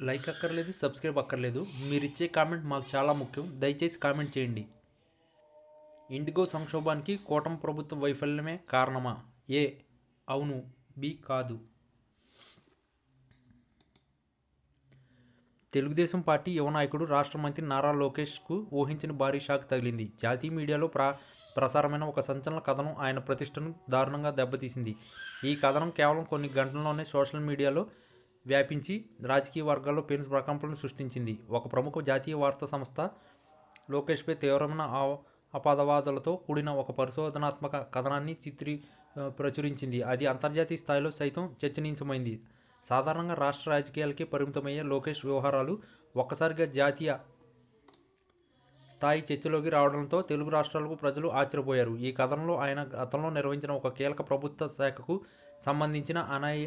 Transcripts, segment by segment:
Like అక్కర్లేదు subscribe అక్కర్లేదు. మీరు ఇచ్చే కామెంట్ మాకు చాలా ముఖ్యం. దయచేసి కామెంట్ చేయండి. ఇండిగో సంక్షోభానికి కూటమి ప్రభుత్వ వైఫల్యమే కారణమా? ఏ? అవును. బి? కాదు. తెలుగుదేశం పార్టీ యువ నాయకుడు రాష్ట్ర మంత్రి నారా లోకేష్కు ఊహించిన భారీ షాక్ తగిలింది. జాతీయ మీడియాలో ప్రా ప్రసారమైన ఒక సంచలన కథనం ఆయన ప్రతిష్టను దారుణంగా దెబ్బతీసింది. ఈ కథనం కేవలం కొన్ని గంటల్లోనే సోషల్ మీడియాలో వ్యాపించి రాజకీయ వర్గాల్లో పెను ప్రకంపనలు సృష్టించింది. ఒక ప్రముఖ జాతీయ వార్తా సంస్థ లోకేష్పై తీవ్రమైన అపదవాదులతో కూడిన ఒక పరిశోధనాత్మక కథనాన్ని చిత్రీ ప్రచురించింది. అది అంతర్జాతీయ స్థాయిలో సైతం చర్చనీయమైంది. సాధారణంగా రాష్ట్ర రాజకీయాలకే పరిమితమయ్యే లోకేష్ వ్యవహారాలు ఒక్కసారిగా జాతీయ స్థాయి చర్చలోకి రావడంతో తెలుగు రాష్ట్రాలకు ప్రజలు ఆశ్చర్యపోయారు. ఈ కథనంలో ఆయన గతంలో నిర్వహించిన ఒక కీలక ప్రభుత్వ శాఖకు సంబంధించిన అనాయ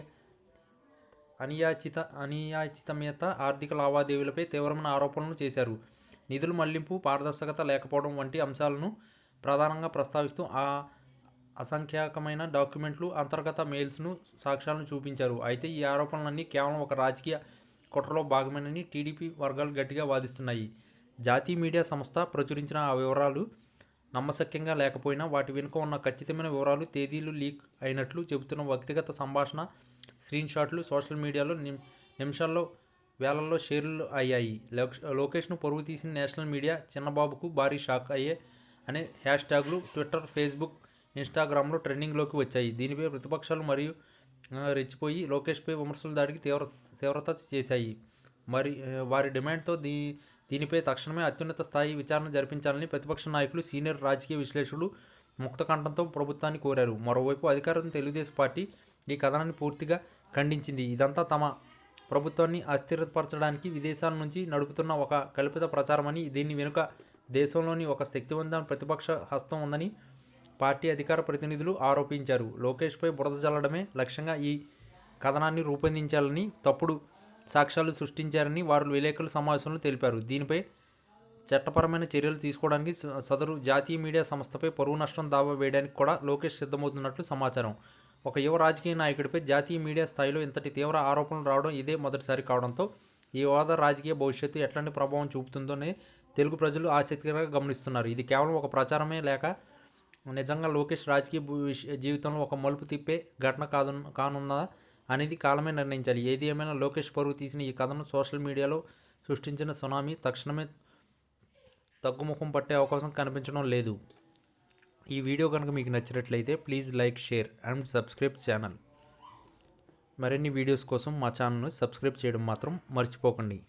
అనియాచిత అనియాచితమేత ఆర్థిక లావాదేవీలపై తీవ్రమైన ఆరోపణలు చేశారు. నిధుల మళ్ళింపు పారదర్శకత లేకపోవడం వంటి అంశాలను ప్రధానంగా ప్రస్తావిస్తూ ఆ అసంఖ్యాకమైన డాక్యుమెంట్లు అంతర్గత మెయిల్స్ను సాక్ష్యాలను చూపించారు. అయితే ఈ ఆరోపణలన్నీ కేవలం ఒక రాజకీయ కుట్రలో భాగమేనని టీడీపీ వర్గాలు గట్టిగా వాదిస్తున్నాయి. జాతీయ మీడియా సంస్థ ప్రచురించిన ఆ వివరాలు నమ్మశక్యంగా లేకపోయినా వాటి వెనుక ఉన్న ఖచ్చితమైన వివరాలు తేదీలు లీక్ అయినట్లు చెబుతున్న వ్యక్తిగత సంభాషణ స్క్రీన్ షాట్లు సోషల్ మీడియాలో నిమిషాల్లో వేలల్లో షేర్లు అయ్యాయి. లోక్- లోకేష్ను పొరుగు తీసిన నేషనల్ మీడియా చిన్నబాబుకు భారీ షాక్ అయ్యే అనే హ్యాష్ ట్యాగ్లు ట్విట్టర్ ఫేస్బుక్ ఇన్స్టాగ్రామ్లో ట్రెండింగ్లోకి వచ్చాయి. దీనిపై ప్రతిపక్షాలు మరియు రెచ్చిపోయి లోకేష్పై విమర్శల దాడికి తీవ్ర తీవ్రత చేశాయి. మరి వారి డిమాండ్తో దీ దీనిపై తక్షణమే అత్యున్నత స్థాయి విచారణ జరిపించాలని ప్రతిపక్ష నాయకులు సీనియర్ రాజకీయ విశ్లేషకులు ముక్త కంఠంతో ప్రభుత్వాన్ని కోరారు. మరోవైపు అధికారం తెలుగుదేశం పార్టీ ఈ కథనాన్ని పూర్తిగా ఖండించింది. ఇదంతా తమ ప్రభుత్వాన్ని అస్థిరపరచడానికి విదేశాల నుంచి నడుపుతున్న ఒక కల్పిత ప్రచారమని దీని వెనుక దేశంలోని ఒక శక్తివంతమైన ప్రతిపక్ష హస్తం ఉందని పార్టీ అధికార ప్రతినిధులు ఆరోపించారు. లోకేష్పై బురద చల్లడమే లక్ష్యంగా ఈ కథనాన్ని రూపొందించాలని తప్పుడు సాక్ష్యాలు సృష్టించారని వారు విలేకరుల సమావేశంలో తెలిపారు. దీనిపై చట్టపరమైన చర్యలు తీసుకోవడానికి స- సదరు జాతీయ మీడియా సంస్థపై పరువు నష్టం దావా వేయడానికి కూడా లోకేష్ సిద్ధమవుతున్నట్లు సమాచారం. ఒక యువ రాజకీయ నాయకుడిపై జాతీయ మీడియా స్థాయిలో ఇంతటి తీవ్ర ఆరోపణలు రావడం ఇదే మొదటిసారి కావడంతో ఈ హోదా రాజకీయ భవిష్యత్తు ఎట్లాంటి ప్రభావం చూపుతుందోనే తెలుగు ప్రజలు ఆసక్తికరంగా గమనిస్తున్నారు. ఇది కేవలం ఒక ప్రచారమే లేక నిజంగా లోకేష్ రాజకీయ జీవితంలో ఒక మలుపు తిప్పే ఘటన కాదు కానున్న అనేది కాలమే నిర్ణయించాలి. ఏది ఏమైనా లోకేష్ పరువు తీసిన ఈ కథను సోషల్ మీడియాలో సృష్టించిన సునామీ తక్షణమే తగ్గుముఖం పట్టే అవకాశం కనిపించడం లేదు. ఈ వీడియో కనుక మీకు నచ్చినట్లయితే please like share and subscribe channel. మరిన్ని వీడియోస్ కోసం మా ఛానల్ను సబ్స్క్రైబ్ చేయడం మాత్రం మర్చిపోకండి.